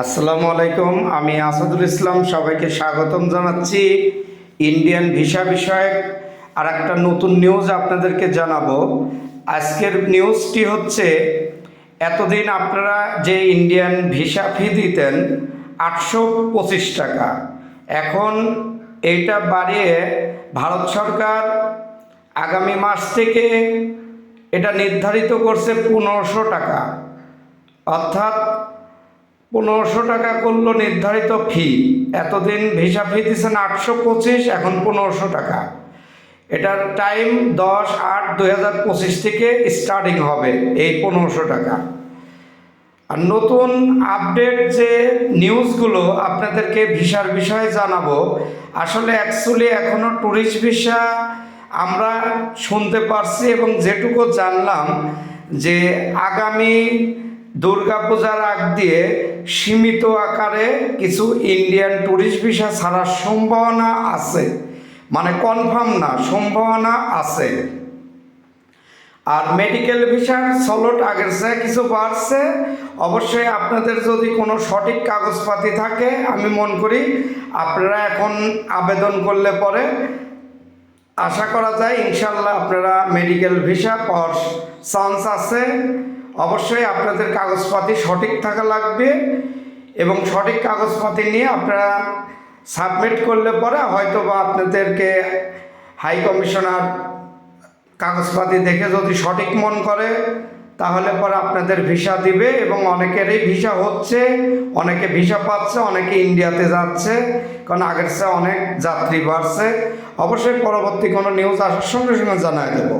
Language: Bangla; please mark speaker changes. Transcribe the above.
Speaker 1: আসসালামু আলাইকুম, আমি আসাদুল ইসলাম, সবাইকে স্বাগতম জানাচ্ছি ইন্ডিয়ান ভিসা বিষয়ক আর একটা নতুন নিউজ আপনাদেরকে জানাব। আজকের নিউজটি হচ্ছে, এতদিন আপনারা যে ইন্ডিয়ান ভিসা ফি দিতেন, আটশো পঁচিশ টাকা। এখন এইটা বাড়িয়ে ভারত সরকার আগামী মাস থেকে এটা নির্ধারিত করছে পনেরোশো টাকা। অর্থাৎ পনেরোশো টাকা করল নির্ধারিত ফি এতদিন ভিসা ফি দিচ্ছেন আটশো পঁচিশ, এখন পনেরোশো টাকা। এটার টাইম দশ আট দুই হাজার পঁচিশ থেকে স্টার্টিং হবে এই পনেরোশো টাকা। আর নতুন আপডেট যে নিউজগুলো আপনাদেরকে ভিসার বিষয়ে জানাব, আসলে অ্যাকচুয়ালি এখনও ট্যুরিস্ট ভিসা আমরা শুনতে পারছি এবং যেটুকু জানলাম যে আগামী দুর্গাপূজার আগ দিয়ে সীমিত আকারে কিছু ইন্ডিয়ান ট্যুরিস্ট ভিসা ছাড়ার সম্ভাবনা আছে। মানে কনফার্ম না, সম্ভাবনা আছে। আর মেডিকেল ভিসার সলট আগের চেয়ে কিছু বাড়ছে। অবশ্যই আপনাদের যদি কোনো সঠিক কাগজপাতি থাকে, আমি মনে করি আপনারা এখন আবেদন করলে পরে আশা করা যায় ইনশাল্লাহ আপনারা মেডিকেল ভিসা পাওয়ার চান্স আছে। অবশ্যই আপনাদের কাগজপাতি সঠিক থাকা লাগবে এবং সঠিক কাগজপাতি নিয়ে আপনারা সাবমিট করলে পরে হয়তো বা আপনাদেরকে হাই কমিশনার কাগজপাতি দেখে যদি সঠিক মন করে, তাহলে পরে আপনাদের ভিসা দিবে এবং অনেকেরই ভিসা হচ্ছে, অনেকে ভিসা পাচ্ছে, অনেকে ইন্ডিয়াতে যাচ্ছে, কারণ আগের চেয়ে অনেক যাত্রী বাড়ছে। অবশ্যই পরবর্তী কোনো নিউজ আসার সঙ্গে সঙ্গে জানাই দেবো।